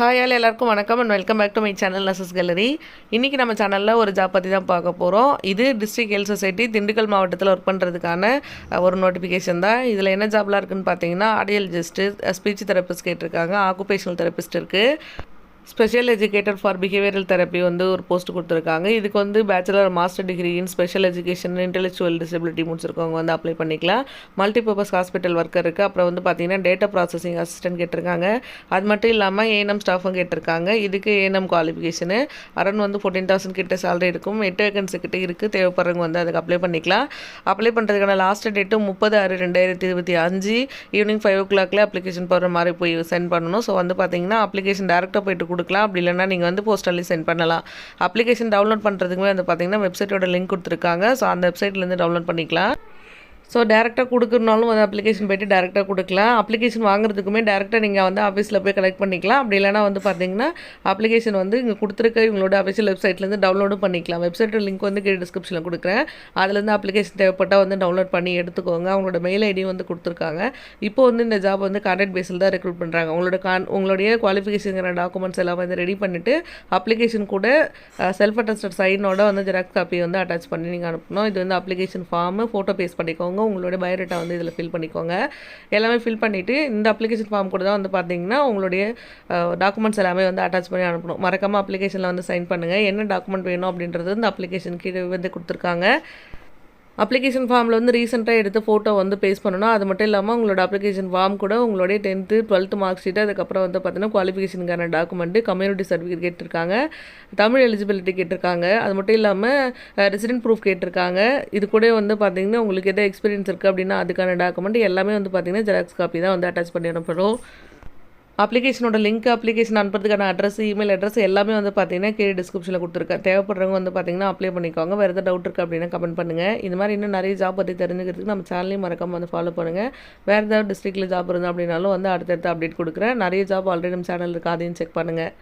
Hi all எல்லாருக்கும் வணக்கம் and welcome back to my channel நசஸ் gallery இன்றைக்கி நம்ம சேனலில் ஒரு ஜாப் பற்றி தான் பார்க்க போகிறோம் இது டிஸ்ட்ரிக்ட் ஹெல்த் சொசைட்டி திண்டுக்கல் மாவட்டத்தில் ஒர்க் பண்ணுறதுக்கான ஒரு நோட்டிஃபிகேஷன் தான். இதில் என்ன ஜாப்லாம் இருக்குன்னு பார்த்தீங்கன்னா ஆடியாலஜிஸ்ட்டு ஸ்பீச் தெரப்பிஸ்ட் கேட்டிருக்காங்க. ஆக்குபேஷனல் தெரபிஸ்ட் இருக்குது special educator for behavioural therapy வந்து ஒரு போஸ்ட் கொடுத்துருக்காங்க. இதுக்கு வந்து bachelor master degree in special education intellectual disability முடிச்சிருக்கவங்க வந்து அப்ளை பண்ணிக்கலாம். மல்டிபர்பஸ் ஹாஸ்பிட்டல் ஒர்க்கர் இருக்குது அப்புறம் வந்து பார்த்தீங்கன்னா டேட்டா ப்ராசஸிங் அசிஸ்டன்ட் கேட்டிருக்காங்க. அது மட்டும் இல்லாமல் ஏஎன்எம் ஸ்டாஃபும் கேட்டிருக்காங்க. இதுக்கு ஏஎன்எம் குவாலிஃபிகேஷனு அரௌண்ட் வந்து ஃபோர்டீன் தௌசண்ட் கிட்ட சேலரி இருக்கும். எட்டு வேகன்சி கிட்ட இருக்குது தேவைப்படுறவங்க வந்து அதுக்கு அப்ளை பண்ணிக்கலாம். அப்ளை பண்ணுறதுக்கான லாஸ்ட் டேட்டு முப்பது ஆறு ரெண்டாயிரத்தி இருபத்தி அஞ்சு. ஈவினிங் ஃபைவ் ஓ கிளாக்ல அப்ளிகேஷன் போடுற மாதிரி போய் சென்ட் பண்ணணும். ஸோ வந்து பார்த்தீங்கன்னா அப்ளிகேஷன் டேரெக்டாக போயிட்டு கொடுக்கலாம். அப்படி இல்லைன்னா நீங்கள் வந்து போஸ்டல்லி சென்ட் பண்ணலாம். அப்ளிகேஷன் டவுன்லோட் பண்ணுறதுக்குமே வந்து பார்த்தீங்கன்னா வெப்சைட்டோட லிங்க் கொடுத்துருக்காங்க. ஸோ அந்த வெப்சைட்லேருந்து டவுன்லோட் பண்ணிக்கலாம். ஸோ டேரெக்டாக கொடுக்குறனாலும் வந்து அப்ளிகேஷன் போயிட்டு டேரெக்டாக கொடுக்கலாம். அப்ளிகேஷன் வாங்குறதுக்குமே டேரெக்டாக நீங்கள் வந்து ஆஃபீஸில் போய் கலெக்ட் பண்ணிக்கலாம். அப்படி இல்லைனா வந்து பார்த்தீங்கன்னா அப்ளிகேஷன் வந்து இங்கே கொடுத்துருக்க இவங்களோட அஃபிஷியல் வெப்சைட்லேருந்து டவுன்லோடும் பண்ணிக்கலாம். வெப்சைட் லிங்க் வந்து கீழே டிஸ்கிரிப்ஷனில் கொடுக்குறேன். அதுலேருந்து அப்ளிகேஷன் தேவைப்பட்டால் வந்து டவுன்லோட் பண்ணி எடுத்துக்கோங்க. அவங்களோட மெயில் ஐடியும் வந்து கொடுத்துருக்காங்க. இப்போ வந்து இந்த ஜாப் வந்து கான்ட்ராக்ட் பேஸில் தான் ரெக்ரூட் பண்ணுறாங்க உங்களோட கான் உங்களுடைய குவாலிஃபிகேஷனுங்கிற டாக்குமெண்ட்ஸ் எல்லாம் வந்து ரெடி பண்ணிவிட்டு அப்ளிகேஷன் கூட செல்ஃப் அட்டஸ்டட் சைனோட வந்து ஜெராக்ஸ் காப்பி வந்து அட்டாச் பண்ணி நீங்கள் அனுப்பணும். இது வந்து அப்ளிகேஷன் ஃபார்மு ஃபோட்டோ பேஸ் பண்ணிக்கோங்க. உங்களோட பயோடேட்டா வந்து இதில் ஃபில் பண்ணிக்கோங்க. எல்லாமே ஃபில் பண்ணிவிட்டு இந்த அப்ளிகேஷன் ஃபார்ம் கூட தான் வந்து பார்த்தீங்கன்னா உங்களுடைய டாக்குமெண்ட்ஸ் எல்லாமே வந்து அட்டாச் பண்ணி அனுப்பணும். மறக்காமல் அப்ளிகேஷனில் வந்து சைன் பண்ணுங்கள் என்ன டாக்குமெண்ட் வேணும் அப்படின்றது இந்த அப்ளிகேஷன் கீழே வந்து கொடுத்துருக்காங்க. அப்ளிகேஷன் ஃபார்மில் வந்து ரீசெண்டாக எடுத்த ஃபோட்டோ வந்து பேஸ் பண்ணணும். அது மட்டும் இல்லாமல் உங்களோட அப்ளிகேஷன் ஃபார்ம் கூட உங்களுடைய டென்த்து டுவெல்த்து மார்க் ஷீட்டு அதுக்கப்புறம் வந்து பார்த்தீங்கன்னா குவாலிஃபிகேஷனுக்கான டாக்குமெண்ட்டு கம்யூனிட்டி சர்டிஃபிகேட் கேட்டிருக்காங்க. தமிழ் எலிஜிபிலிட்டி கேட்டிருக்காங்க. அது மட்டும் இல்லாமல் ரெசிடென்ட் ப்ரூஃப் கேட்டிருக்காங்க. இது கூட வந்து பார்த்தீங்கன்னா உங்களுக்கு எதாவது எக்ஸ்பீரியன்ஸ் இருக்குது அப்படின்னா அதுக்கான டாக்குமெண்ட் எல்லாமே வந்து பார்த்தீங்கன்னா ஜெராக்ஸ் காப்பி தான் வந்து அட்டாச் பண்ணி அனுப்பணும் அப்ளிகேஷனோட லிங்க் அப்ளிகேஷன் அனுப்புறதுக்கான அட்ரஸ் இமெயில் அட்ரஸ் எல்லாமே வந்து பார்த்தீங்கன்னா கீழே டிஸ்கிரிப்ஷனில் கொடுத்துருக்கேன். தேவைப்படுறவங்க வந்து பார்த்தீங்கன்னா அப்ளை பண்ணிக்கோங்க. வேறு எதாவது டவுட் இருக்குது அப்படின்னா கமெண்ட் பண்ணுங்கள் இந்த மாதிரி இன்னும் நிறைய ஜாப் பற்றி தெரிஞ்சுக்கிறதுக்கு நம்ம சேனலையும் மறக்காமல் வந்து ஃபாலோ பண்ணுங்கள் வேறு ஏதாவது டிஸ்ட்ரிக்டில் ஜாப் இருந்தால் அப்படின்னாலும் வந்து அடுத்தடுத்து அப்டேட் கொடுக்குறேன். நிறைய ஜாப் ஆல்ரெடி நம்ம சேனல் இருக்குது அதையும் செக் பண்ணுங்கள்